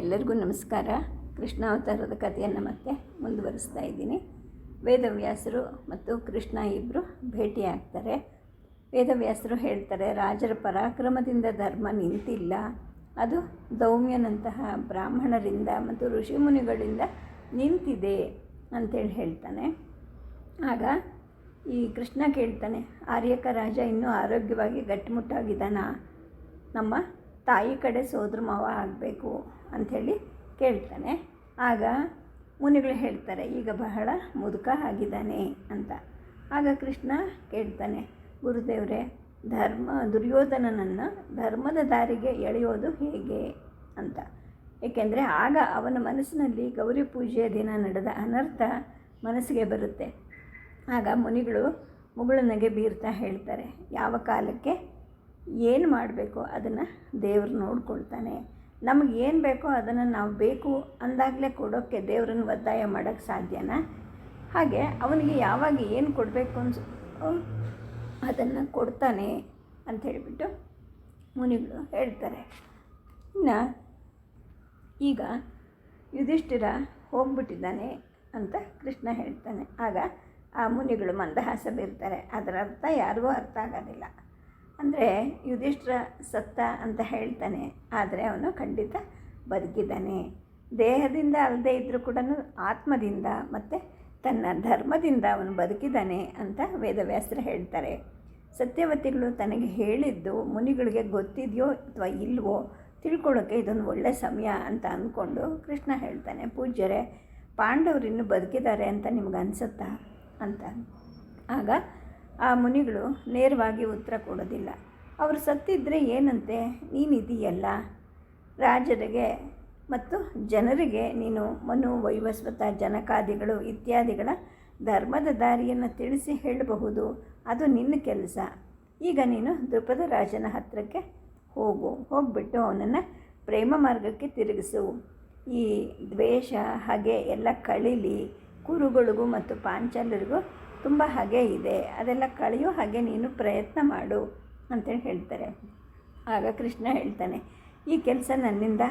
ಎಲ್ಲರಿಗೂ ನಮಸ್ಕಾರ. ಕೃಷ್ಣಾವತಾರದ ಕಥೆಯನ್ನು ಮತ್ತೆ ಮುಂದುವರಿಸ್ತಾ ಇದ್ದೀನಿ. ವೇದವ್ಯಾಸರು ಮತ್ತು ಕೃಷ್ಣ ಇಬ್ಬರು ಭೇಟಿಯಾಗ್ತಾರೆ. ವೇದವ್ಯಾಸರು ಹೇಳ್ತಾರೆ, ರಾಜರ ಪರಾಕ್ರಮದಿಂದ ಧರ್ಮ ನಿಂತಿಲ್ಲ. ಅದು ದೌಮ್ಯನಂತಹ ಬ್ರಾಹ್ಮಣರಿಂದ ಮತ್ತು ಋಷಿಮುನಿಗಳಿಂದ ನಿಂತಿದೆ ಅಂತೇಳಿ ಹೇಳ್ತಾನೆ. ಆಗ ಈ ಕೃಷ್ಣ ಕೇಳ್ತಾನೆ, ಆರ್ಯಕ ರಾಜ ಇನ್ನೂ ಆರೋಗ್ಯವಾಗಿ ಗಟ್ಟಿಮುಟ್ಟಾಗಿದ್ದಾನ? ನಮ್ಮ ತಾಯಿ ಕಡೆ ಸೋದ್ರ ಮಾವ ಆಗಬೇಕು ಅಂಥೇಳಿ ಕೇಳ್ತಾನೆ. ಆಗ ಮುನಿಗಳು ಹೇಳ್ತಾರೆ, ಈಗ ಬಹಳ ಮುದುಕ ಆಗಿದ್ದಾನೆ ಅಂತ. ಆಗ ಕೃಷ್ಣ ಕೇಳ್ತಾನೆ, ಗುರುದೇವರೇ, ಧರ್ಮ, ದುರ್ಯೋಧನನನ್ನು ಧರ್ಮದ ದಾರಿಗೆ ಎಳೆಯೋದು ಹೇಗೆ? ಅಂತ. ಏಕೆಂದರೆ ಆಗ ಅವನ ಮನಸ್ಸಿನಲ್ಲಿ ಗೌರಿ ಪೂಜೆಯ ದಿನ ನಡೆದ ಅನರ್ಥ ಮನಸ್ಸಿಗೆ ಬರುತ್ತೆ. ಆಗ ಮುನಿಗಳು ಮುಗುಳನಗೆ ಬೀರ್ತಾ ಹೇಳ್ತಾರೆ, ಯಾವ ಕಾಲಕ್ಕೆ ಏನು ಮಾಡಬೇಕು ಅದನ್ನು ದೇವರು ನೋಡ್ಕೊಳ್ತಾನೆ. ನಮಗೆ ಏನು ಬೇಕೋ ಅದನ್ನು ನಾವು ಬೇಕು ಅಂದಾಗಲೇ ಕೊಡೋಕ್ಕೆ ದೇವರನ್ನು ಒತ್ತಾಯ ಮಾಡೋಕ್ಕೆ ಸಾಧ್ಯನಾ? ಹಾಗೆ ಅವನಿಗೆ ಯಾವಾಗ ಏನು ಕೊಡಬೇಕು ಅನ್ಸ ಅದನ್ನು ಕೊಡ್ತಾನೆ ಅಂತ ಹೇಳಿಬಿಟ್ಟು ಮುನಿಗಳು ಹೇಳ್ತಾರೆ. ಇನ್ನು ಈಗ ಯುಧಿಷ್ಠಿರ ಹೋಗ್ಬಿಟ್ಟಿದ್ದಾನೆ ಅಂತ ಕೃಷ್ಣ ಹೇಳ್ತಾನೆ. ಆಗ ಆ ಮುನಿಗಳು ಮಂದಹಾಸ ಬೀರ್ತಾರೆ ಅದರ ಅರ್ಥ ಯಾರಿಗೂ ಅರ್ಥ ಆಗೋದಿಲ್ಲ. ಅಂದರೆ ಯುಧಿಷ್ಠಿರ ಸತ್ತ ಅಂತ ಹೇಳ್ತಾನೆ, ಆದರೆ ಅವನು ಖಂಡಿತ ಬದುಕಿದ್ದಾನೆ. ದೇಹದಿಂದ ಅಲ್ಲದೆ ಇದ್ದರೂ ಕೂಡ ಆತ್ಮದಿಂದ ಮತ್ತು ತನ್ನ ಧರ್ಮದಿಂದ ಅವನು ಬದುಕಿದ್ದಾನೆ ಅಂತ ವೇದವ್ಯಾಸರು ಹೇಳ್ತಾರೆ. ಸತ್ಯವತಿಗಳು ತನಗೆ ಹೇಳಿದ್ದು ಮುನಿಗಳಿಗೆ ಗೊತ್ತಿದೆಯೋ ಅಥವಾ ಇಲ್ವೋ ತಿಳ್ಕೊಳ್ಳೋಕ್ಕೆ ಇದೊಂದು ಒಳ್ಳೆಯ ಸಮಯ ಅಂತ ಅಂದ್ಕೊಂಡು ಕೃಷ್ಣ ಹೇಳ್ತಾನೆ, ಪೂಜ್ಯರೇ, ಪಾಂಡವರು ಬದುಕಿದ್ದಾರೆ ಅಂತ ನಿಮ್ಗೆ ಅನಿಸುತ್ತಾ ಅಂತ. ಆಗ ಆ ಮುನಿಗಳು ನೇರವಾಗಿ ಉತ್ತರ ಕೊಡೋದಿಲ್ಲ. ಅವರು ಸತ್ತಿದ್ದರೆ ಏನಂತೆ? ನೀನಿದೆಯಲ್ಲ? ರಾಜರಿಗೆ ಮತ್ತು ಜನರಿಗೆ ನೀನು ಮನು ವೈವಸ್ವತ ಜನಕಾದಿಗಳು ಇತ್ಯಾದಿಗಳ ಧರ್ಮದ ದಾರಿಯನ್ನು ತಿಳಿಸಿ ಹೇಳಬಹುದು. ಅದು ನಿನ್ನ ಕೆಲಸ. ಈಗ ನೀನು ದ್ರುಪದ ರಾಜನ ಹತ್ತಿರಕ್ಕೆ ಹೋಗು. ಹೋಗ್ಬಿಟ್ಟು ಅವನನ್ನು ಪ್ರೇಮ ಮಾರ್ಗಕ್ಕೆ ತಿರುಗಿಸು. ಈ ದ್ವೇಷ, ಹಾಗೆ ಎಲ್ಲ ಕಳೀಲಿ. ಕುರುಗಳಿಗೂ ಮತ್ತು ಪಾಂಚಾಲರಿಗೂ ತುಂಬ ಹಾಗೆ ಇದೆ. ಅದೆಲ್ಲ ಕಳೆಯೋ ಹಾಗೆ ನೀನು ಪ್ರಯತ್ನ ಮಾಡು ಅಂತೇಳಿ ಹೇಳ್ತಾರೆ. ಆಗ ಕೃಷ್ಣ ಹೇಳ್ತಾನೆ, ಈ ಕೆಲಸ ನನ್ನಿಂದ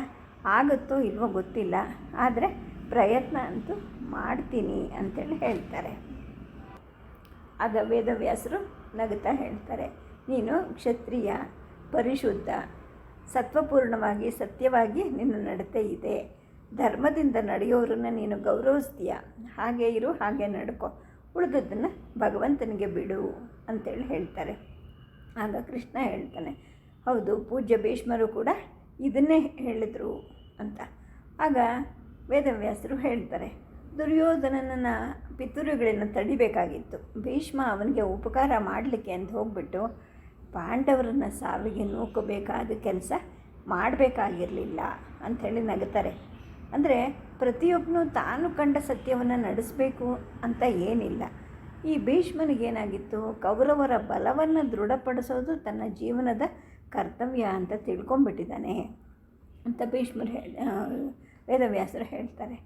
ಆಗುತ್ತೋ ಇಲ್ವೋ ಗೊತ್ತಿಲ್ಲ, ಆದರೆ ಪ್ರಯತ್ನ ಅಂತೂ ಮಾಡ್ತೀನಿ ಅಂತೇಳಿ ಹೇಳ್ತಾರೆ. ಆಗ ವೇದವ್ಯಾಸರು ನಗುತ್ತಾ ಹೇಳ್ತಾರೆ, ನೀನು ಕ್ಷತ್ರಿಯ, ಪರಿಶುದ್ಧ, ಸತ್ವಪೂರ್ಣವಾಗಿ ಸತ್ಯವಾಗಿ ನಿನ್ನ ನಡತೆ ಇದೆ. ಧರ್ಮದಿಂದ ನಡೆಯೋರನ್ನು ನೀನು ಗೌರವಿಸ್ತೀಯ. ಹಾಗೆ ಇರು, ಹಾಗೆ ನಡ್ಕೊ. ಉಳಿದದ್ದನ್ನು ಭಗವಂತನಿಗೆ ಬಿಡು ಅಂತೇಳಿ ಹೇಳ್ತಾರೆ. ಆಗ ಕೃಷ್ಣ ಹೇಳ್ತಾನೆ, ಹೌದು, ಪೂಜ್ಯ ಭೀಷ್ಮರು ಕೂಡ ಇದನ್ನೇ ಹೇಳಿದರು ಅಂತ. ಆಗ ವೇದವ್ಯಾಸರು ಹೇಳ್ತಾರೆ ದುರ್ಯೋಧನನ ಪಿತೂರುಗಳನ್ನು ತಡಿಬೇಕಾಗಿತ್ತು. ಭೀಷ್ಮ ಅವನಿಗೆ ಉಪಕಾರ ಮಾಡಲಿಕ್ಕೆ ಅಂತ ಹೋಗ್ಬಿಟ್ಟು ಪಾಂಡವರನ್ನ ಸಾವಿಗೆ ನೂಕಬೇಕಾದ ಕೆಲಸ ಮಾಡಬೇಕಾಗಿರಲಿಲ್ಲ ಅಂಥೇಳಿ ನಗುತ್ತಾರೆ ಅಂದರೆ ಪ್ರತಿಯೊಬ್ಬನು ತಾನು ಕಂಡ ಸತ್ಯವನ್ನು ನಡೆಸಬೇಕು ಅಂತ ಏನಿಲ್ಲ. ಈ ಭೀಷ್ಮನಿಗೇನಾಗಿತ್ತು? ಕೌರವರ ಬಲವನ್ನು ದೃಢಪಡಿಸೋದು ತನ್ನ ಜೀವನದ ಕರ್ತವ್ಯ ಅಂತ ತಿಳ್ಕೊಂಬಿಟ್ಟಿದ್ದಾನೆ ಅಂತ ಭೀಷ್ಮರು ಹೇಳಿ ವೇದವ್ಯಾಸರು ಹೇಳ್ತಾರೆ.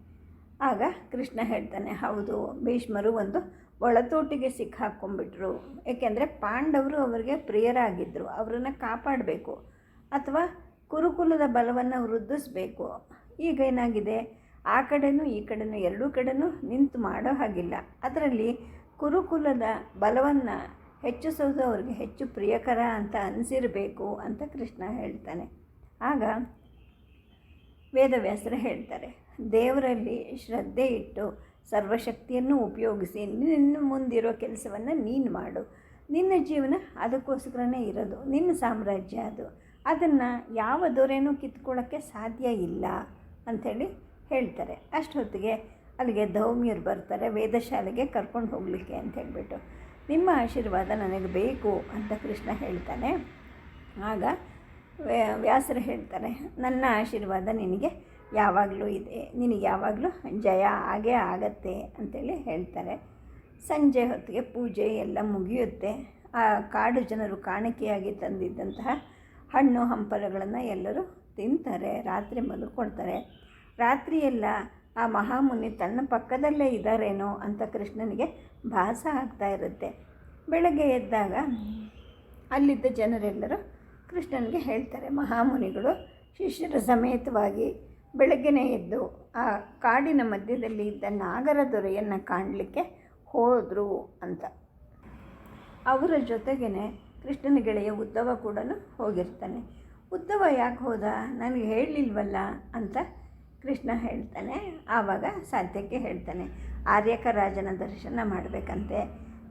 ಆಗ ಕೃಷ್ಣ ಹೇಳ್ತಾನೆ, ಹೌದು, ಭೀಷ್ಮರು ಒಂದು ಒಳತೋಟಿಗೆ ಸಿಕ್ಕಾಕ್ಕೊಂಬಿಟ್ರು ಏಕೆಂದರೆ ಪಾಂಡವರು ಅವರಿಗೆ ಪ್ರಿಯರಾಗಿದ್ದರು ಅವರನ್ನು ಕಾಪಾಡಬೇಕು ಅಥವಾ ಕುರುಕುಲದ ಬಲವನ್ನು ವೃದ್ಧಿಸಬೇಕು. ಈಗ ಏನಾಗಿದೆ? ಆ ಕಡೆನೂ ಈ ಕಡೆನೂ ಎರಡೂ ಕಡೆನೂ ನಿಂತು ಮಾಡೋ ಹಾಗಿಲ್ಲ. ಅದರಲ್ಲಿ ಕುರುಕುಲದ ಬಲವನ್ನು ಹೆಚ್ಚಿಸೋದು ಅವ್ರಿಗೆ ಹೆಚ್ಚು ಪ್ರಿಯಕರ ಅಂತ ಅನಿಸಿರಬೇಕು ಅಂತ ಕೃಷ್ಣ ಹೇಳ್ತಾನೆ. ಆಗ ವೇದವ್ಯಾಸರ ಹೇಳ್ತಾರೆ, ದೇವರಲ್ಲಿ ಶ್ರದ್ಧೆ ಇಟ್ಟು ಸರ್ವಶಕ್ತಿಯನ್ನು ಉಪಯೋಗಿಸಿ ನಿನ್ನ ಮುಂದಿರೋ ಕೆಲಸವನ್ನು ನೀನು ಮಾಡು. ನಿನ್ನ ಜೀವನ ಅದಕ್ಕೋಸ್ಕರನೇ ಇರೋದು, ನಿನ್ನ ಸಾಮ್ರಾಜ್ಯ ಅದು. ಅದನ್ನು ಯಾವ ದೊರೆನೂ ಕಿತ್ಕೊಳ್ಳೋಕ್ಕೆ ಸಾಧ್ಯ ಇಲ್ಲ ಅಂಥೇಳಿ ಹೇಳ್ತಾರೆ. ಅಷ್ಟೊತ್ತಿಗೆ ಅಲ್ಲಿಗೆ ಧೌಮ್ಯರು ಬರ್ತಾರೆ, ವೇದಶಾಲೆಗೆ ಕರ್ಕೊಂಡು ಹೋಗಲಿಕ್ಕೆ ಅಂತ ಹೇಳಿಬಿಟ್ಟು. ನಿಮ್ಮ ಆಶೀರ್ವಾದ ನನಗೆ ಬೇಕು ಅಂತ ಕೃಷ್ಣ ಹೇಳ್ತಾನೆ. ಆಗ ವ್ಯಾಸರು ಹೇಳ್ತಾರೆ, ನನ್ನ ಆಶೀರ್ವಾದ ನಿನಗೆ ಯಾವಾಗಲೂ ಇದೆ. ನಿನಗೆ ಯಾವಾಗಲೂ ಜಯ ಆಗೇ ಆಗತ್ತೆ ಅಂತೇಳಿ ಹೇಳ್ತಾರೆ. ಸಂಜೆ ಹೊತ್ತಿಗೆ ಪೂಜೆ ಎಲ್ಲ ಮುಗಿಯುತ್ತೆ. ಆ ಕಾಡು ಜನರು ಕಾಣಿಕೆಯಾಗಿ ತಂದಿದ್ದಂತಹ ಹಣ್ಣು ಹಂಪಲಗಳನ್ನು ಎಲ್ಲರೂ ತಿಂತಾರೆ, ರಾತ್ರಿ ಮಲ್ಕೊಳ್ತಾರೆ. ರಾತ್ರಿಯೆಲ್ಲ ಆ ಮಹಾಮುನಿ ತನ್ನ ಪಕ್ಕದಲ್ಲೇ ಇದ್ದಾರೇನೋ ಅಂತ ಕೃಷ್ಣನಿಗೆ ಭಾಸ ಆಗ್ತಾ ಇರುತ್ತೆ. ಬೆಳಗ್ಗೆ ಎದ್ದಾಗ ಅಲ್ಲಿದ್ದ ಜನರೆಲ್ಲರೂ ಕೃಷ್ಣನಿಗೆ ಹೇಳ್ತಾರೆ, ಮಹಾಮುನಿಗಳು ಶಿಷ್ಯರ ಸಮೇತವಾಗಿ ಬೆಳಗ್ಗೆನೇ ಎದ್ದು ಆ ಕಾಡಿನ ಮಧ್ಯದಲ್ಲಿ ಇದ್ದ ನಾಗರ ದೊರೆಯನ್ನು ಕಾಣಲಿಕ್ಕೆ ಹೋದರು ಅಂತ. ಅವರ ಜೊತೆಗೇ ಕೃಷ್ಣನ ಗೆಳೆಯ ಉದ್ದವ ಕೂಡ ಹೋಗಿರ್ತಾನೆ. ಉದ್ದವ ಯಾಕೆ ಹೋದ? ನನಗೆ ಹೇಳಲಿಲ್ವಲ್ಲ? ಅಂತ ಕೃಷ್ಣ ಹೇಳ್ತಾನೆ, ಆವಾಗ ಸಾಧ್ಯಕ್ಕೆ ಹೇಳ್ತಾನೆ, ಆರ್ಯಕ ರಾಜನ ದರ್ಶನ ಮಾಡಬೇಕಂತೆ.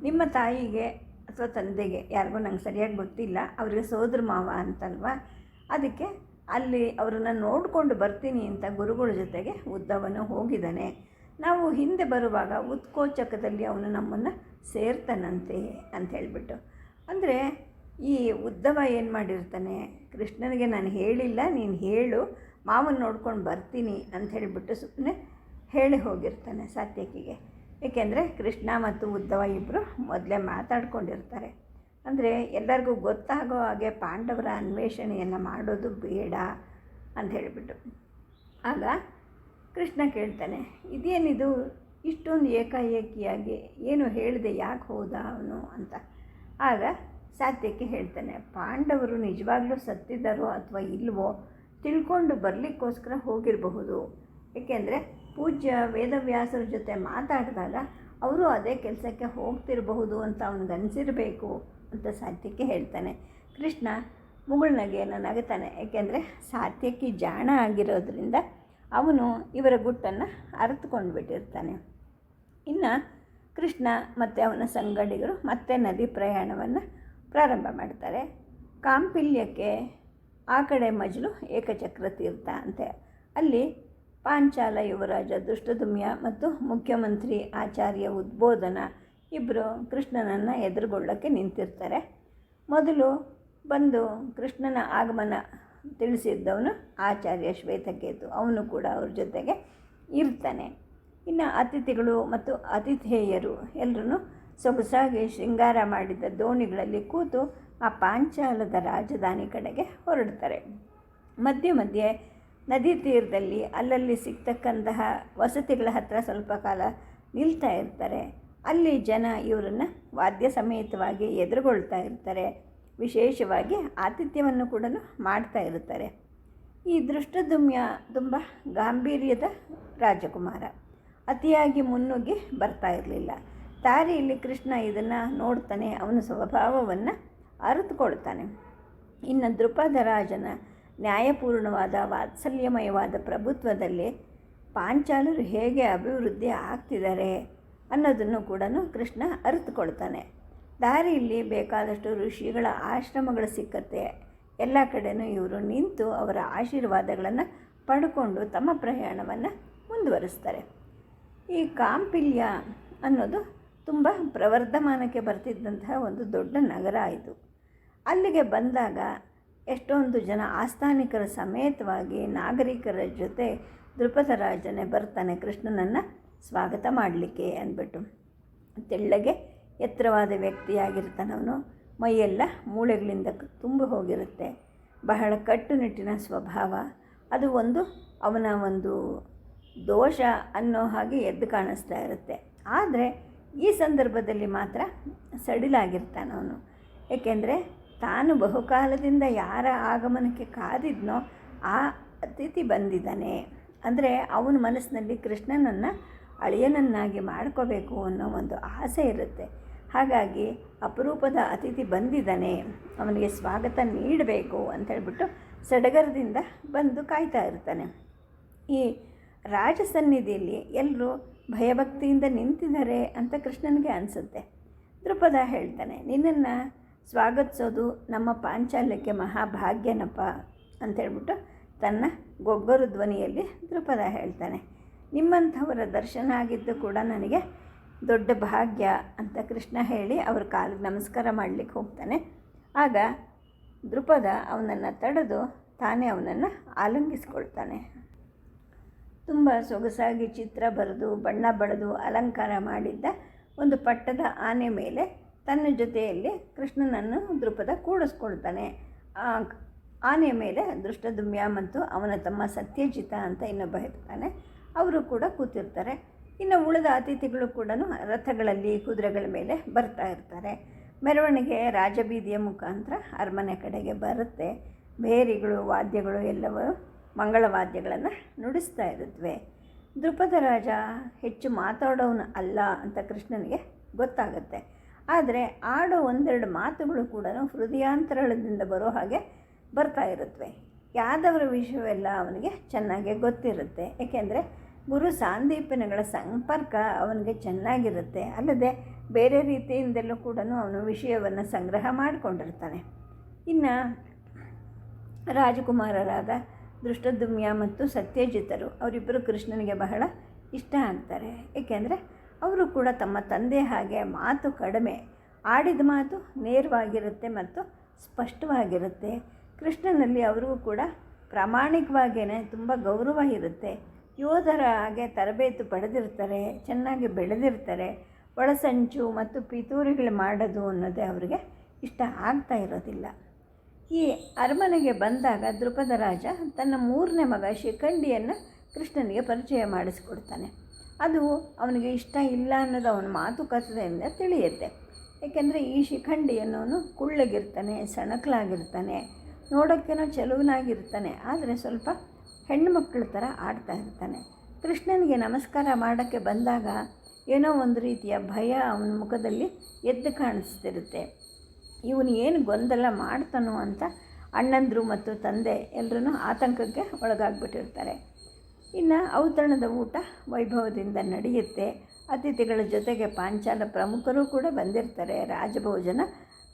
ನಿಮ್ಮ ತಾಯಿಗೆ ಅಥವಾ ತಂದೆಗೆ ಯಾರಿಗೂ ನಂಗೆ ಸರಿಯಾಗಿ ಗೊತ್ತಿಲ್ಲ, ಅವರಿಗೆ ಸೋದರ ಮಾವ ಅಂತಲ್ವ? ಅದಕ್ಕೆ ಅಲ್ಲಿ ಅವರನ್ನು ನೋಡಿಕೊಂಡು ಬರ್ತೀನಿ ಅಂತ ಗುರುಗಳ ಜೊತೆಗೆ ಉದ್ದವನು ಹೋಗಿದ್ದಾನೆ. ನಾವು ಹಿಂದೆ ಬರುವಾಗ ಉತ್ಕೋಚಕದಲ್ಲಿ ಅವನು ನಮ್ಮನ್ನು ಸೇರ್ತಾನಂತೆ ಅಂತ ಹೇಳಿಬಿಟ್ಟು. ಅಂದರೆ ಈ ಉದ್ದವ ಏನು ಮಾಡಿರ್ತಾನೆ, ಕೃಷ್ಣನಿಗೆ ನಾನು ಹೇಳಿಲ್ಲ, ನೀನು ಹೇಳು ಮಾವನ ನೋಡ್ಕೊಂಡು ಬರ್ತೀನಿ ಅಂತ ಹೇಳಿಬಿಟ್ಟು ಸುಮ್ಮನೆ ಹೇಳಿ ಹೋಗಿರ್ತಾನೆ ಸಾತ್ಯಕಿಗೆ. ಏಕೆಂದರೆ ಕೃಷ್ಣ ಮತ್ತು ಉದ್ದವ ಇಬ್ಬರು ಮೊದಲೇ ಮಾತಾಡ್ಕೊಂಡಿರ್ತಾರೆ. ಅಂದರೆ ಎಲ್ಲರಿಗೂ ಗೊತ್ತಾಗೋ ಹಾಗೆ ಪಾಂಡವರ ಅನ್ವೇಷಣೆಯನ್ನು ಮಾಡೋದು ಬೇಡ ಅಂತ ಹೇಳಿಬಿಟ್ಟು. ಆಗ ಕೃಷ್ಣ ಕೇಳ್ತಾನೆ, ಇದೇನಿದು? ಇಷ್ಟೊಂದು ಏಕಾಏಕಿಯಾಗಿ ಏನು ಹೇಳಿದೆ ಯಾಕೆ ಹೋದ ಅವನು ಅಂತ. ಆಗ ಸಾತ್ಯಕ್ಕೆ ಹೇಳ್ತಾನೆ, ಪಾಂಡವರು ನಿಜವಾಗ್ಲೂ ಸತ್ತಿದ್ದಾರೋ ಅಥವಾ ಇಲ್ವೋ? ತಿಳ್ಕೊಂಡು ಬರಲಿಕ್ಕೋಸ್ಕರ ಹೋಗಿರಬಹುದು. ಏಕೆಂದರೆ ಪೂಜ್ಯ ವೇದವ್ಯಾಸರ ಜೊತೆ ಮಾತಾಡಿದಾಗ ಅವರು ಅದೇ ಕೆಲಸಕ್ಕೆ ಹೋಗ್ತಿರಬಹುದು ಅಂತ ಅವನಿಗೆ ಅನಿಸಿರಬೇಕು ಅಂತ ಸಾತ್ಯಕ್ಕೆ ಹೇಳ್ತಾನೆ. ಕೃಷ್ಣ ಮುಗುಳ್ನಗೆಯನ್ನು ನಗುತ್ತಾನೆ ಏಕೆಂದರೆ ಸಾತ್ಯಕ್ಕೆ ಜಾಣ ಆಗಿರೋದ್ರಿಂದ ಅವನು ಇವರ ಗುಟ್ಟನ್ನು ಅರಿತುಕೊಂಡು ಬಿಟ್ಟಿರ್ತಾನೆ. ಇನ್ನು ಕೃಷ್ಣ ಮತ್ತು ಅವನ ಸಂಗಡಿಗರು ಮತ್ತೆ ನದಿ ಪ್ರಯಾಣವನ್ನು ಪ್ರಾರಂಭ ಮಾಡ್ತಾರೆ. ಕಾಂಪಿಲ್ಯಕ್ಕೆ ಆ ಕಡೆ ಮಜಲು ಏಕಚಕ್ರ ತೀರ್ಥ ಅಂತೆ. ಅಲ್ಲಿ ಪಾಂಚಾಲ ಯುವರಾಜ ದುಷ್ಟದುಮ್ಯ ಮತ್ತು ಮುಖ್ಯಮಂತ್ರಿ ಆಚಾರ್ಯ ಉದ್ಬೋಧನ ಇಬ್ಬರು ಕೃಷ್ಣನನ್ನು ಎದುರುಗೊಳ್ಳೋಕ್ಕೆ ನಿಂತಿರ್ತಾರೆ. ಮೊದಲು ಬಂದು ಕೃಷ್ಣನ ಆಗಮನ ತಿಳಿಸಿದ್ದವನು ಆಚಾರ್ಯ ಶ್ವೇತಕೇತು. ಅವನು ಕೂಡ ಅವ್ರ ಜೊತೆಗೆ ಇರ್ತಾನೆ. ಇನ್ನು ಅತಿಥಿಗಳು ಮತ್ತು ಅತಿಥೇಯರು ಎಲ್ಲರೂ ಸೊಗಸಾಗಿ ಶೃಂಗಾರ ಮಾಡಿದ ದೋಣಿಗಳಲ್ಲಿ ಕೂತು ಆ ಪಾಂಚಾಲದ ರಾಜಧಾನಿ ಕಡೆಗೆ ಹೊರಡ್ತಾರೆ. ಮಧ್ಯೆ ಮಧ್ಯೆ ನದಿ ತೀರದಲ್ಲಿ ಅಲ್ಲಲ್ಲಿ ಸಿಗ್ತಕ್ಕಂತಹ ವಸತಿಗಳ ಹತ್ತಿರ ಸ್ವಲ್ಪ ಕಾಲ ನಿಲ್ತಾ ಇರ್ತಾರೆ. ಅಲ್ಲಿ ಜನ ಇವರನ್ನು ವಾದ್ಯ ಸಮೇತವಾಗಿ ಎದುರುಗೊಳ್ತಾ ಇರ್ತಾರೆ. ವಿಶೇಷವಾಗಿ ಆತಿಥ್ಯವನ್ನು ಕೂಡ ಮಾಡ್ತಾ ಇರ್ತಾರೆ. ಈ ದೃಷ್ಟದುಮ್ಯ ತುಂಬ ಗಾಂಭೀರ್ಯದ ರಾಜಕುಮಾರ. ಅತಿಯಾಗಿ ಮುನ್ನುಗ್ಗಿ ಬರ್ತಾ ಇರಲಿಲ್ಲ. ತಾರಿಯಲ್ಲಿ ಕೃಷ್ಣ ಇದನ್ನು ನೋಡ್ತಾನೆ ಅವನ ಸ್ವಭಾವವನ್ನು ಅರಿತುಕೊಳ್ತಾನೆ. ಇನ್ನು ದೃಪದ ರಾಜನ ನ್ಯಾಯಪೂರ್ಣವಾದ ವಾತ್ಸಲ್ಯಮಯವಾದ ಪ್ರಭುತ್ವದಲ್ಲಿ ಪಾಂಚಾಲರು ಹೇಗೆ ಅಭಿವೃದ್ಧಿ ಆಗ್ತಿದ್ದಾರೆ ಅನ್ನೋದನ್ನು ಕೂಡ ಕೃಷ್ಣ ಅರಿತುಕೊಳ್ತಾನೆ. ದಾರಿಯಲ್ಲಿ ಬೇಕಾದಷ್ಟು ಋಷಿಗಳ ಆಶ್ರಮಗಳು ಸಿಕ್ಕತ್ತೆ. ಎಲ್ಲ ಕಡೆಯೂ ಇವರು ನಿಂತು ಅವರ ಆಶೀರ್ವಾದಗಳನ್ನು ಪಡ್ಕೊಂಡು ತಮ್ಮ ಪ್ರಯಾಣವನ್ನು ಮುಂದುವರಿಸ್ತಾರೆ. ಈ ಕಾಂಪಿಲ್ಯ ಅನ್ನೋದು ತುಂಬ ಪ್ರವರ್ಧಮಾನಕ್ಕೆ ಬರ್ತಿದ್ದಂತಹ ಒಂದು ದೊಡ್ಡ ನಗರ ಆಯಿತು. ಅಲ್ಲಿಗೆ ಬಂದಾಗ ಎಷ್ಟೊಂದು ಜನ ಆಸ್ಥಾನಿಕರ ಸಮೇತವಾಗಿ ನಾಗರಿಕರ ಜೊತೆ ರಾಜನೇ ಬರ್ತಾನೆ, ಕೃಷ್ಣನನ್ನು ಸ್ವಾಗತ ಮಾಡಲಿಕ್ಕೆ ಅಂದ್ಬಿಟ್ಟು. ತೆಳ್ಳಗೆ ಎತ್ತರವಾದ ವ್ಯಕ್ತಿಯಾಗಿರ್ತಾನವನು. ಮೈಯೆಲ್ಲ ಮೂಳೆಗಳಿಂದ ತುಂಬಿ ಹೋಗಿರುತ್ತೆ. ಬಹಳ ಕಟ್ಟುನಿಟ್ಟಿನ ಸ್ವಭಾವ. ಅದು ಒಂದು, ಅವನ ಒಂದು ದೋಷ ಅನ್ನೋ ಹಾಗೆ ಎದ್ದು ಕಾಣಿಸ್ತಾ ಇರುತ್ತೆ. ಆದರೆ ಈ ಸಂದರ್ಭದಲ್ಲಿ ಮಾತ್ರ ಸಡಿಲಾಗಿರ್ತಾನವನು. ಏಕೆಂದರೆ ತಾನು ಬಹುಕಾಲದಿಂದ ಯಾರ ಆಗಮನಕ್ಕೆ ಕಾದಿದ್ನೋ ಆ ಅತಿಥಿ ಬಂದಿದ್ದಾನೆ. ಅಂದರೆ ಅವನ ಮನಸ್ಸಿನಲ್ಲಿ ಕೃಷ್ಣನನ್ನು ಅಳಿಯನನ್ನಾಗಿ ಮಾಡ್ಕೋಬೇಕು ಅನ್ನೋ ಒಂದು ಆಸೆ ಇರುತ್ತೆ. ಹಾಗಾಗಿ ಅಪರೂಪದ ಅತಿಥಿ ಬಂದಿದ್ದಾನೆ. ಅವನಿಗೆ ಸ್ವಾಗತ ನೀಡಬೇಕು ಅಂತ ಹೇಳ್ಬಿಟ್ಟು ಸಡಗರದಿಂದ ಬಂದು ಕಾಯ್ತಾ ಇರ್ತಾನೆ. ಈ ರಾಜ ಸನ್ನಿಧಿಯಲ್ಲಿ ಎಲ್ಲರೂ ಭಯಭಕ್ತಿಯಿಂದ ನಿಂತಿದ್ದಾರೆ ಅಂತ ಕೃಷ್ಣನಿಗೆ ಅನಿಸುತ್ತೆ. ದೃಪದ ಹೇಳ್ತಾನೆ, ನಿನ್ನನ್ನು ಸ್ವಾಗತಿಸೋದು ನಮ್ಮ ಪಾಂಚಾಲ್ಯಕ್ಕೆ ಮಹಾಭಾಗ್ಯನಪ್ಪ ಅಂತೇಳ್ಬಿಟ್ಟು ತನ್ನ ಗೊಗ್ಗರು ಧ್ವನಿಯಲ್ಲಿ ದೃಪದ ಹೇಳ್ತಾನೆ. ನಿಮ್ಮಂಥವರ ದರ್ಶನ ಆಗಿದ್ದು ಕೂಡ ನನಗೆ ದೊಡ್ಡ ಭಾಗ್ಯ ಅಂತ ಕೃಷ್ಣ ಹೇಳಿ ಅವ್ರ ಕಾಲಿಗೆ ನಮಸ್ಕಾರ ಮಾಡಲಿಕ್ಕೆ ಹೋಗ್ತಾನೆ. ಆಗ ದೃಪದ ಅವನನ್ನು ತಡೆದು ತಾನೇ ಅವನನ್ನು ಆಲಂಗಿಸ್ಕೊಳ್ತಾನೆ. ತುಂಬ ಸೊಗಸಾಗಿ ಚಿತ್ರ ಬರೆದು ಬಣ್ಣ ಬಳೆದು ಅಲಂಕಾರ ಮಾಡಿದ್ದ ಒಂದು ಪಟ್ಟದ ಆನೆ ಮೇಲೆ ತನ್ನ ಜೊತೆಯಲ್ಲಿ ಕೃಷ್ಣನನ್ನು ದೃಪದ ಕೂಡಿಸ್ಕೊಳ್ತಾನೆ. ಆನೆ ಮೇಲೆ ದೃಷ್ಟದುಮ್ಯ ಮತ್ತು ಅವನ ತಮ್ಮ ಸತ್ಯಜಿತ ಅಂತ ಇನ್ನೊಬ್ಬ ಇರ್ತಾನೆ. ಅವರು ಕೂಡ ಕೂತಿರ್ತಾರೆ. ಇನ್ನು ಉಳಿದ ಅತಿಥಿಗಳು ಕೂಡ ರಥಗಳಲ್ಲಿ ಕುದುರೆಗಳ ಮೇಲೆ ಬರ್ತಾ ಇರ್ತಾರೆ. ಮೆರವಣಿಗೆ ರಾಜಬೀದಿಯ ಮುಖಾಂತರ ಅರಮನೆ ಕಡೆಗೆ ಬರುತ್ತೆ. ಬೇರಿಗಳು, ವಾದ್ಯಗಳು ಎಲ್ಲವೂ ಮಂಗಳವಾದ್ಯಗಳನ್ನು ನುಡಿಸ್ತಾ ಇರುತ್ತವೆ ದೃಪದ ರಾಜ ಹೆಚ್ಚು ಮಾತಾಡೋನು ಅಲ್ಲ ಅಂತ ಕೃಷ್ಣನಿಗೆ ಗೊತ್ತಾಗುತ್ತೆ. ಆದರೆ ಆಡೋ ಒಂದೆರಡು ಮಾತುಗಳು ಕೂಡ ಹೃದಯಾಂತರಳದಿಂದ ಬರೋ ಹಾಗೆ ಬರ್ತಾ ಇರುತ್ತವೆ ಯಾದವರ ವಿಷಯವೆಲ್ಲ ಅವನಿಗೆ ಚೆನ್ನಾಗಿ ಗೊತ್ತಿರುತ್ತೆ. ಏಕೆಂದರೆ ಗುರು ಸಾಂದೀಪನಗಳ ಸಂಪರ್ಕ ಅವನಿಗೆ ಚೆನ್ನಾಗಿರುತ್ತೆ. ಅಲ್ಲದೆ ಬೇರೆ ರೀತಿಯಿಂದಲೂ ಕೂಡ ಅವನು ವಿಷಯವನ್ನು ಸಂಗ್ರಹ ಮಾಡಿಕೊಂಡಿರ್ತಾನೆ. ಇನ್ನು ರಾಜಕುಮಾರರಾದ ದೃಷ್ಟದುಮ್ಯ ಮತ್ತು ಸತ್ಯಜಿತರು ಅವರಿಬ್ಬರು ಕೃಷ್ಣನಿಗೆ ಬಹಳ ಇಷ್ಟ ಆಗ್ತಾರೆ. ಏಕೆಂದರೆ ಅವರು ಕೂಡ ತಮ್ಮ ತಂದೆ ಹಾಗೆ ಮಾತು ಕಡಿಮೆ, ಆಡಿದ ಮಾತು ನೇರವಾಗಿರುತ್ತೆ ಮತ್ತು ಸ್ಪಷ್ಟವಾಗಿರುತ್ತೆ. ಕೃಷ್ಣನಲ್ಲಿ ಅವರಿಗೂ ಕೂಡ ಪ್ರಾಮಾಣಿಕವಾಗೇ ತುಂಬ ಗೌರವ ಇರುತ್ತೆ. ಯೋಧರ ಹಾಗೆ ತರಬೇತಿ ಪಡೆದಿರ್ತಾರೆ, ಚೆನ್ನಾಗಿ ಬೆಳೆದಿರ್ತಾರೆ. ಒಳಸಂಚು ಮತ್ತು ಪಿತೂರಿಗಳು ಮಾಡೋದು ಅನ್ನೋದೇ ಅವರಿಗೆ ಇಷ್ಟ ಆಗ್ತಾ ಇರೋದಿಲ್ಲ. ಈ ಅರಮನೆಗೆ ಬಂದಾಗ ದೃಪದ ರಾಜ ತನ್ನ ಮೂರನೇ ಮಗ ಶಿಖಂಡಿಯನ್ನು ಕೃಷ್ಣನಿಗೆ ಪರಿಚಯ ಮಾಡಿಸ್ಕೊಡ್ತಾನೆ. ಅದು ಅವನಿಗೆ ಇಷ್ಟ ಇಲ್ಲ ಅನ್ನೋದು ಅವನ ಮಾತುಕತೆಯಿಂದ ತಿಳಿಯುತ್ತೆ. ಏಕೆಂದರೆ ಈ ಶಿಖಂಡಿ ಅನ್ನೋನು ಕುಳ್ಳಗಿರ್ತಾನೆ, ಸಣಕಲಾಗಿರ್ತಾನೆ, ನೋಡೋಕ್ಕೇನೋ ಚೆಲುವನಾಗಿರ್ತಾನೆ, ಆದರೆ ಸ್ವಲ್ಪ ಹೆಣ್ಣು ಮಕ್ಕಳ ಥರ ಆಡ್ತಾ ಇರ್ತಾನೆ. ಕೃಷ್ಣನಿಗೆ ನಮಸ್ಕಾರ ಮಾಡೋಕ್ಕೆ ಬಂದಾಗ ಏನೋ ಒಂದು ರೀತಿಯ ಭಯ ಅವನ ಮುಖದಲ್ಲಿ ಎದ್ದು ಕಾಣಿಸ್ತಿರುತ್ತೆ. ಇವನು ಏನು ಗೊಂದಲ ಮಾಡ್ತಾನೋ ಅಂತ ಅಣ್ಣಂದರು ಮತ್ತು ತಂದೆ ಎಲ್ಲರೂ ಆತಂಕಕ್ಕೆ ಒಳಗಾಗ್ಬಿಟ್ಟಿರ್ತಾರೆ. ಇನ್ನು ಔತಣದ ಊಟ ವೈಭವದಿಂದ ನಡೆಯುತ್ತೆ. ಅತಿಥಿಗಳ ಜೊತೆಗೆ ಪಾಂಚಾಲ ಪ್ರಮುಖರು ಕೂಡ ಬಂದಿರ್ತಾರೆ. ರಾಜಭೋಜನ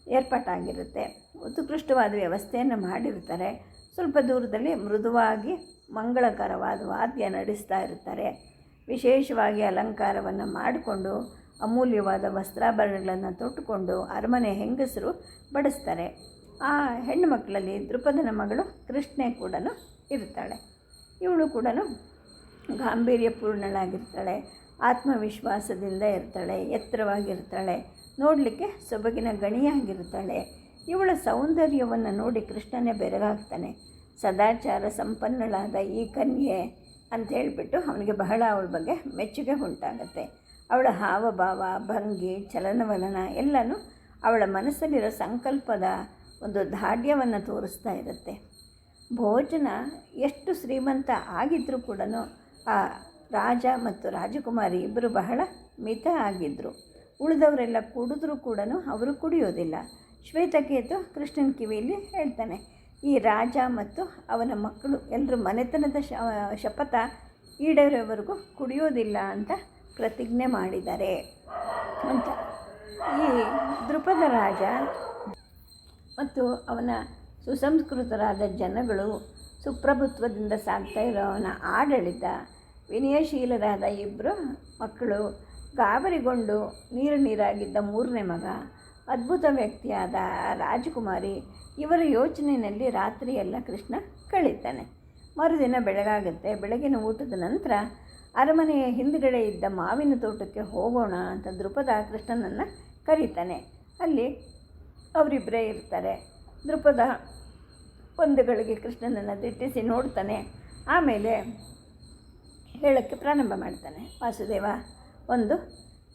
ಏರ್ಪಾಟಾಗಿರುತ್ತೆ. ಉತ್ಕೃಷ್ಟವಾದ ವ್ಯವಸ್ಥೆಯನ್ನು ಮಾಡಿರ್ತಾರೆ. ಸ್ವಲ್ಪ ದೂರದಲ್ಲಿ ಮೃದುವಾಗಿ ಮಂಗಳಕರವಾದ ವಾದ್ಯ ನಡೆಸ್ತಾ ಇರ್ತಾರೆ. ವಿಶೇಷವಾಗಿ ಅಲಂಕಾರವನ್ನು ಮಾಡಿಕೊಂಡು ಅಮೂಲ್ಯವಾದ ವಸ್ತ್ರಾಭರಣಗಳನ್ನು ತೊಟ್ಟುಕೊಂಡು ಅರಮನೆ ಹೆಂಗಸರು ಬಡಿಸ್ತಾರೆ. ಆ ಹೆಣ್ಣು ಮಕ್ಕಳಲ್ಲಿ ದೃಪದನ ಮಗಳು ಕೃಷ್ಣೆ ಕೂಡ ಇರ್ತಾಳೆ. ಇವಳು ಕೂಡ ಗಾಂಭೀರ್ಯಪೂರ್ಣಳಾಗಿರ್ತಾಳೆ ಆತ್ಮವಿಶ್ವಾಸದಿಂದ ಇರ್ತಾಳೆ, ಎತ್ತರವಾಗಿರ್ತಾಳೆ, ನೋಡಲಿಕ್ಕೆ ಸೊಬಗಿನ ಗಣಿಯಾಗಿರ್ತಾಳೆ. ಇವಳ ಸೌಂದರ್ಯವನ್ನು ನೋಡಿ ಕೃಷ್ಣನೇ ಬೆರಗಾಗ್ತಾನೆ. ಸದಾಚಾರ ಸಂಪನ್ನಳಾದ ಈ ಕನ್ಯೆ ಅಂತ ಹೇಳಿಬಿಟ್ಟು ಅವನಿಗೆ ಬಹಳ ಅವಳ ಬಗ್ಗೆ ಮೆಚ್ಚುಗೆ ಉಂಟಾಗತ್ತೆ. ಅವಳ ಹಾವಭಾವ, ಭಂಗಿ, ಚಲನವಲನ ಎಲ್ಲನೂ ಅವಳ ಮನಸ್ಸಲ್ಲಿರೋ ಸಂಕಲ್ಪದ ಒಂದು ದಾಢ್ಯವನ್ನು ತೋರಿಸ್ತಾ ಇರುತ್ತೆ. ಭೋಜನ ಎಷ್ಟು ಶ್ರೀಮಂತ ಆಗಿದ್ದರೂ ಕೂಡ ಆ ರಾಜ ಮತ್ತು ರಾಜಕುಮಾರಿ ಇಬ್ಬರು ಬಹಳ ಮಿತ ಆಗಿದ್ದರು ಉಳಿದವರೆಲ್ಲ ಕುಡಿದ್ರೂ ಕೂಡ ಅವರು ಕುಡಿಯೋದಿಲ್ಲ. ಶ್ವೇತಕೇತು ಕೃಷ್ಣನ ಕಿವಿಯಲ್ಲಿ ಹೇಳ್ತಾನೆ, ಈ ರಾಜ ಮತ್ತು ಅವನ ಮಕ್ಕಳು ಎಲ್ಲರೂ ಮನೆತನದ ಶಪಥ ಈಡೇರೋವರೆಗೂ ಕುಡಿಯೋದಿಲ್ಲ ಅಂತ ಪ್ರತಿಜ್ಞೆ ಮಾಡಿದ್ದಾರೆ ಅಂತ. ಈ ದೃಪದ ರಾಜ ಮತ್ತು ಅವನ ಸುಸಂಸ್ಕೃತರಾದ ಜನಗಳು ಸುಪ್ರಭುತ್ವದಿಂದ ಸಾಗ್ತಾ ಇರೋವನ ಆಡಳಿತ, ವಿನಯಶೀಲರಾದ ಇಬ್ಬರು ಮಕ್ಕಳು, ಗಾಬರಿಗೊಂಡು ನೀರು ನೀರಾಗಿದ್ದ ಮೂರನೇ ಮಗ, ಅದ್ಭುತ ವ್ಯಕ್ತಿಯಾದ ರಾಜಕುಮಾರಿ, ಇವರ ಯೋಚನೆಯಲ್ಲಿ ರಾತ್ರಿಯೆಲ್ಲ ಕೃಷ್ಣ ಕಳೀತಾನೆ. ಮರುದಿನ ಬೆಳಗಾಗುತ್ತೆ, ಬೆಳಗಿನ ಊಟದ ನಂತರ ಅರಮನೆಯ ಹಿಂದುಗಡೆ ಇದ್ದ ಮಾವಿನ ತೋಟಕ್ಕೆ ಹೋಗೋಣ ಅಂತ ದೃಪದ ಕೃಷ್ಣನನ್ನು ಕರೀತಾನೆ. ಅಲ್ಲಿ ಅವರಿಬ್ಬರೇ ಇರ್ತಾರೆ. ದೃಪದ ಒಂದು ಗಳಿಗೆ ಕೃಷ್ಣನನ್ನು ದಿಟ್ಟಿಸಿ ನೋಡ್ತಾನೆ. ಆಮೇಲೆ ಹೇಳೋಕ್ಕೆ ಪ್ರಾರಂಭ ಮಾಡ್ತಾನೆ. ವಾಸುದೇವ, ಒಂದು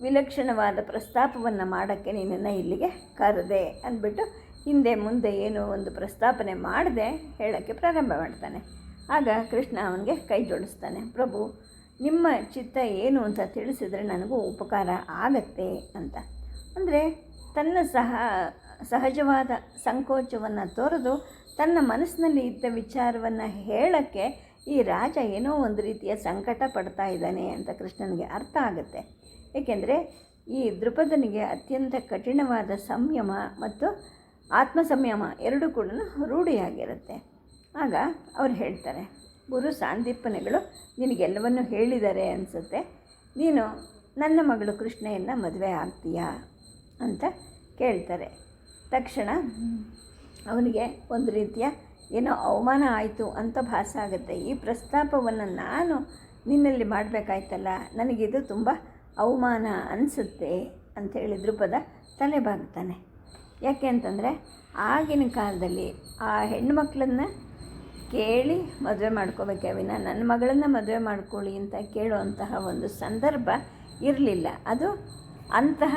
ವಿಲಕ್ಷಣವಾದ ಪ್ರಸ್ತಾಪವನ್ನು ಮಾಡೋಕ್ಕೆ ನಿನ್ನನ್ನು ಇಲ್ಲಿಗೆ ಕರೆದೆ ಅಂದ್ಬಿಟ್ಟು ಹಿಂದೆ ಮುಂದೆ ಏನು ಒಂದು ಪ್ರಸ್ತಾಪನೆ ಮಾಡದೆ ಹೇಳೋಕ್ಕೆ ಪ್ರಾರಂಭ ಮಾಡ್ತಾನೆ. ಆಗ ಕೃಷ್ಣ ಅವನಿಗೆ ಕೈ ಜೋಡಿಸ್ತಾನೆ. ಪ್ರಭು, ನಿಮ್ಮ ಚಿತ್ತ ಏನು ಅಂತ ತಿಳಿಸಿದರೆ ನನಗೂ ಉಪಕಾರ ಆಗತ್ತೆ ಅಂತ. ಅಂದರೆ ತನ್ನ ಸಹ ಸಹಜವಾದ ಸಂಕೋಚವನ್ನು ತೊರೆದು ತನ್ನ ಮನಸ್ಸಿನಲ್ಲಿ ಇದ್ದ ವಿಚಾರವನ್ನು ಹೇಳೋಕ್ಕೆ ಈ ರಾಜ ಏನೋ ಒಂದು ರೀತಿಯ ಸಂಕಟ ಪಡ್ತಾ ಇದ್ದಾನೆ ಅಂತ ಕೃಷ್ಣನಿಗೆ ಅರ್ಥ ಆಗುತ್ತೆ. ಏಕೆಂದರೆ ಈ ದೃಪದನಿಗೆ ಅತ್ಯಂತ ಕಠಿಣವಾದ ಸಂಯಮ ಮತ್ತು ಆತ್ಮ ಸಂಯಮ ಎರಡೂ ಕೂಡ ರೂಢಿಯಾಗಿರುತ್ತೆ. ಆಗ ಅವ್ರು ಹೇಳ್ತಾರೆ, ಗುರು ಸಾಂದೀಪನೆಗಳು ನಿನಗೆಲ್ಲವನ್ನು ಹೇಳಿದ್ದಾರೆ ಅನಿಸುತ್ತೆ. ನೀನು ನನ್ನ ಮಗಳು ಕೃಷ್ಣೆಯನ್ನು ಮದುವೆ ಆಗ್ತೀಯಾ? ಅಂತ ಕೇಳ್ತಾರೆ. ತಕ್ಷಣ ಅವನಿಗೆ ಒಂದು ರೀತಿಯ ಏನೋ ಅವಮಾನ ಆಯಿತು ಅಂತ ಭಾಸ ಆಗುತ್ತೆ. ಈ ಪ್ರಸ್ತಾಪವನ್ನು ನಾನು ನಿನ್ನಲ್ಲಿ ಮಾಡಬೇಕಾಯ್ತಲ್ಲ, ನನಗಿದು ತುಂಬ ಅವಮಾನ ಅನಿಸುತ್ತೆ ಅಂಥೇಳಿ ದೃಪದ ತಲೆ ಬಾಗ್ತಾನೆ ಯಾಕೆ ಅಂತಂದರೆ ಆಗಿನ ಕಾಲದಲ್ಲಿ ಆ ಹೆಣ್ಣುಮಕ್ಳನ್ನ ಕೇಳಿ ಮದುವೆ ಮಾಡ್ಕೋಬೇಕೆ ವಿನ ನನ್ನ ಮಗಳನ್ನು ಮದುವೆ ಮಾಡ್ಕೊಳ್ಳಿ ಅಂತ ಕೇಳುವಂತಹ ಒಂದು ಸಂದರ್ಭ ಇರಲಿಲ್ಲ. ಅದು ಅಂತಹ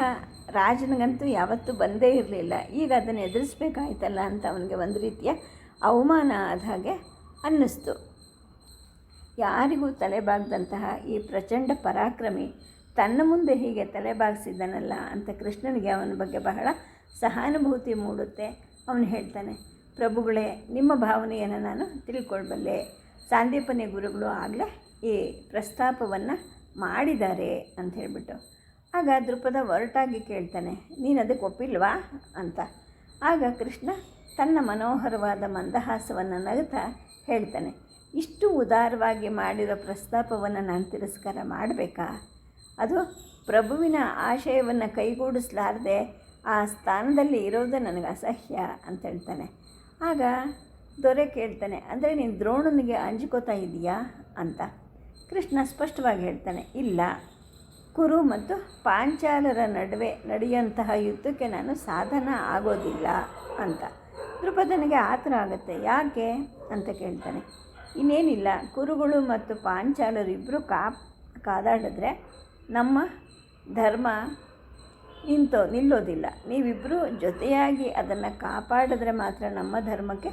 ರಾಜನಿಗಂತೂ ಯಾವತ್ತೂ ಬಂದೇ ಇರಲಿಲ್ಲ. ಈಗ ಅದನ್ನು ಎದುರಿಸ್ಬೇಕಾಯ್ತಲ್ಲ ಅಂತ ಅವನಿಗೆ ಒಂದು ರೀತಿಯ ಅವಮಾನ ಆದ ಹಾಗೆ ಅನ್ನಿಸ್ತು. ಯಾರಿಗೂ ತಲೆಬಾಗದಂತಹ ಈ ಪ್ರಚಂಡ ಪರಾಕ್ರಮಿ ತನ್ನ ಮುಂದೆ ಹೀಗೆ ತಲೆಬಾಗಿಸಿದ್ದಾನಲ್ಲ ಅಂತ ಕೃಷ್ಣನಿಗೆ ಅವನ ಬಗ್ಗೆ ಬಹಳ ಸಹಾನುಭೂತಿ ಮೂಡುತ್ತೆ. ಅವನು ಹೇಳ್ತಾನೆ, ಪ್ರಭುಗಳೇ, ನಿಮ್ಮ ಭಾವನೆಯನ್ನು ನಾನು ತಿಳ್ಕೊಳ್ಬಲ್ಲೆ. ಸಾಂದೀಪನಿ ಗುರುಗಳು ಆಗಲೇ ಈ ಪ್ರಸ್ತಾಪವನ್ನು ಮಾಡಿದ್ದಾರೆ ಅಂತ ಹೇಳಿಬಿಟ್ಟು. ಆಗ ದೃಪದ ಒರಟಾಗಿ ಕೇಳ್ತಾನೆ, ನೀನು ಅದಕ್ಕೆ ಒಪ್ಪಿಲ್ವಾ ಅಂತ. ಆಗ ಕೃಷ್ಣ ತನ್ನ ಮನೋಹರವಾದ ಮಂದಹಾಸವನ್ನು ನಗುತ್ತಾ ಹೇಳ್ತಾನೆ, ಇಷ್ಟು ಉದಾರವಾಗಿ ಮಾಡಿರೋ ಪ್ರಸ್ತಾಪವನ್ನು ನಾನು ತಿರಸ್ಕಾರ ಮಾಡಬೇಕಾ? ಅದು ಪ್ರಭುವಿನ ಆಶಯವನ್ನು ಕೈಗೂಡಿಸಲಾರದೆ ಆ ಸ್ಥಾನದಲ್ಲಿ ಇರೋದು ನನಗೆ ಅಸಹ್ಯ ಅಂತ ಹೇಳ್ತಾನೆ. ಆಗ ದೊರೆ ಕೇಳ್ತಾನೆ, ಅಂದರೆ ನೀನು ದ್ರೋಣನಿಗೆ ಅಂಜಿಕೋತಾ ಇದೆಯಾ ಅಂತ. ಕೃಷ್ಣ ಸ್ಪಷ್ಟವಾಗಿ ಹೇಳ್ತಾನೆ, ಇಲ್ಲ. ಕುರು ಮತ್ತು ಪಾಂಚಾಲರ ನಡುವೆ ನಡೆಯುವಂತಹ ಯುದ್ಧಕ್ಕೆ ನಾನು ಸಾಧನ ಆಗೋದಿಲ್ಲ ಅಂತ. ದೃಪದನಿಗೆ ಆತರ ಆಗುತ್ತೆ ಯಾಕೆ ಅಂತ ಕೇಳ್ತಾನೆ. ಇನ್ನೇನಿಲ್ಲ. ಕುರುಗಳು ಮತ್ತು ಪಾಂಚಾಲರು ಇಬ್ಬರು ಕಾ, ಕಾದಾಡಿದ್ರೆ ನಮ್ಮ ಧರ್ಮ ನಿಂತೋ, ನಿಲ್ಲೋದಿಲ್ಲ. ನೀವಿಬ್ಬರು ಜೊತೆಯಾಗಿ ಅದನ್ನು ಕಾಪಾಡಿದ್ರೆ ಮಾತ್ರ ನಮ್ಮ ಧರ್ಮಕ್ಕೆ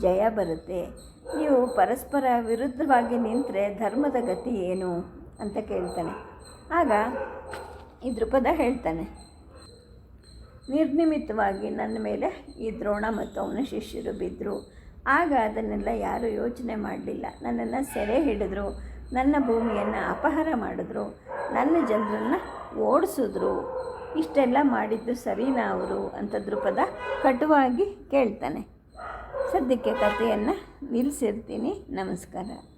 ಜಯ ಬರುತ್ತೆ. ನೀವು ಪರಸ್ಪರ ವಿರುದ್ಧವಾಗಿ ನಿಂತರೆ ಧರ್ಮದ ಗತಿ ಏನು? ಅಂತ ಕೇಳ್ತಾನೆ. ಆಗ ಈ ದೃಪದ ಹೇಳ್ತಾನೆ ನಿರ್ನಿಮಿತವಾಗಿ ನನ್ನ ಮೇಲೆ ಈ ದ್ರೋಣ ಮತ್ತು ಅವನ ಶಿಷ್ಯರು ಬಿದ್ದರು ಆಗ ಅದನ್ನೆಲ್ಲ ಯಾರೂ ಯೋಚನೆ ಮಾಡಲಿಲ್ಲ. ನನ್ನನ್ನು ಸೆರೆ ಹಿಡಿದ್ರು, ನನ್ನ ಭೂಮಿಯನ್ನು ಅಪಹಾರ ಮಾಡಿದ್ರು, ನನ್ನ ಜನರನ್ನು ಓಡಿಸಿದ್ರು. ಇಷ್ಟೆಲ್ಲ ಮಾಡಿದ್ದು ಸರಿನಾ ಅವರು ಅಂತ ದೃಪದ ಕಟುವಾಗಿ ಕೇಳ್ತಾನೆ. ಸದ್ಯಕ್ಕೆ ಕಥೆಯನ್ನು ನಿಲ್ಲಿಸಿರ್ತೀನಿ. ನಮಸ್ಕಾರ.